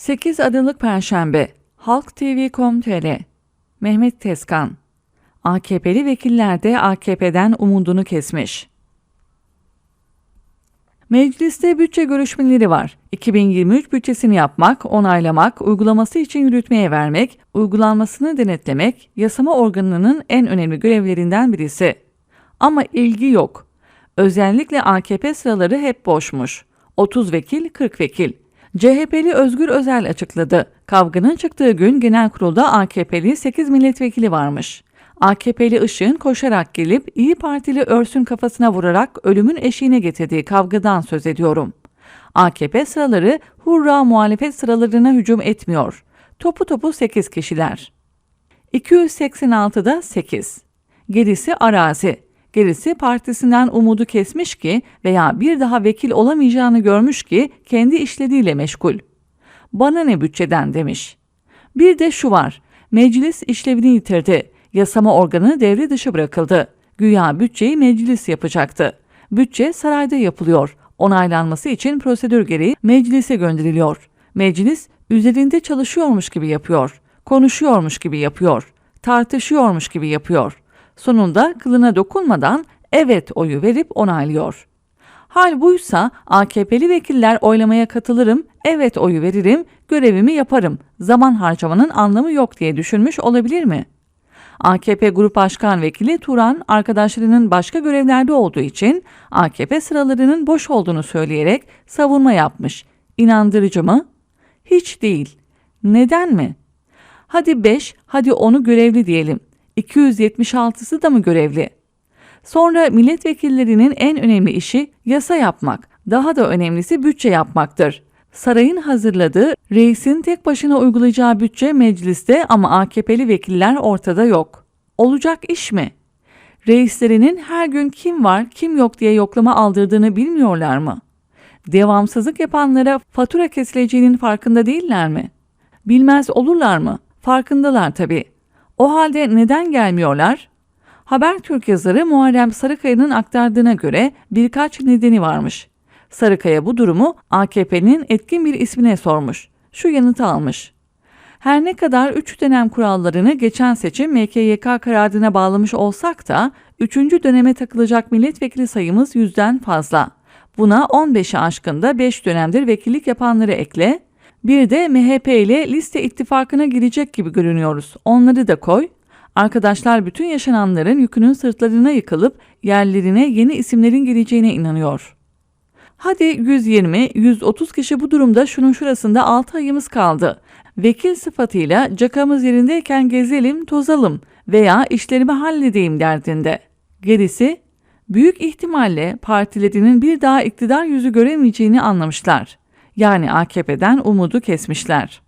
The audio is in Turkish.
8 Aralık Perşembe Halk TV.com.tr Mehmet Tezkan AKP'li vekiller de AKP'den umudunu kesmiş. Mecliste bütçe görüşmeleri var. 2023 bütçesini yapmak, onaylamak, uygulaması için yürütmeye vermek, uygulanmasını denetlemek yasama organının en önemli görevlerinden birisi. Ama ilgi yok. Özellikle AKP sıraları hep boşmuş. 30 vekil, 40 vekil. CHP'li Özgür Özel açıkladı. Kavganın çıktığı gün genel kurulda AKP'li 8 milletvekili varmış. AKP'li Işık'ın koşarak gelip İyi Partili Örsün kafasına vurarak ölümün eşiğine getirdiei kavgadan söz ediyorum. AKP sıraları hurra muhalefet sıralarına hücum etmiyor. Topu topu 8 kişiler. 286'da 8. Gerisi arazi. Gerisi partisinden umudu kesmiş ki veya bir daha vekil olamayacağını görmüş ki kendi işlediğiyle meşgul. Bana ne bütçeden demiş. Bir de şu var. Meclis işlevini yitirdi. Yasama organı devre dışı bırakıldı. Güya bütçeyi meclis yapacaktı. Bütçe sarayda yapılıyor. Onaylanması için prosedür gereği meclise gönderiliyor. Meclis üzerinde çalışıyormuş gibi yapıyor. Konuşuyormuş gibi yapıyor. Tartışıyormuş gibi yapıyor. Sonunda kılına dokunmadan evet oyu verip onaylıyor. Hal buysa AKP'li vekiller oylamaya katılırım, evet oyu veririm, görevimi yaparım, zaman harcamanın anlamı yok diye düşünmüş olabilir mi? AKP Grup Başkan Vekili Turan arkadaşlarının başka görevlerde olduğu için AKP sıralarının boş olduğunu söyleyerek savunma yapmış. İnandırıcı mı? Hiç değil. Neden mi? Hadi 5, hadi onu görevli diyelim. 276'sı da mı görevli? Sonra milletvekillerinin en önemli işi yasa yapmak, daha da önemlisi bütçe yapmaktır. Sarayın hazırladığı, reisin tek başına uygulayacağı bütçe mecliste ama AKP'li vekiller ortada yok. Olacak iş mi? Reislerinin her gün kim var, kim yok diye yoklama aldırdığını bilmiyorlar mı? Devamsızlık yapanlara fatura kesileceğinin farkında değiller mi? Bilmez olurlar mı? Farkındalar tabii. O halde neden gelmiyorlar? Habertürk yazarı Muharrem Sarıkaya'nın aktardığına göre birkaç nedeni varmış. Sarıkaya bu durumu AKP'nin etkin bir ismine sormuş. Şu yanıtı almış. Her ne kadar 3 dönem kurallarını geçen seçim MKYK kararına bağlamış olsak da 3. döneme takılacak milletvekili sayımız yüzden fazla. Buna 15'i aşkında 5 dönemdir vekillik yapanları ekle, bir de MHP ile liste ittifakına girecek gibi görünüyoruz. Onları da koy. Arkadaşlar bütün yaşananların yükünün sırtlarına yıkılıp yerlerine yeni isimlerin geleceğine inanıyor. Hadi 120-130 kişi bu durumda şunun şurasında 6 ayımız kaldı. Vekil sıfatıyla cakamız yerindeyken gezelim, tozalım veya işlerimi halledeyim derdinde. Gerisi büyük ihtimalle partilerinin bir daha iktidar yüzü göremeyeceğini anlamışlar yani AKP'den umudu kesmişler.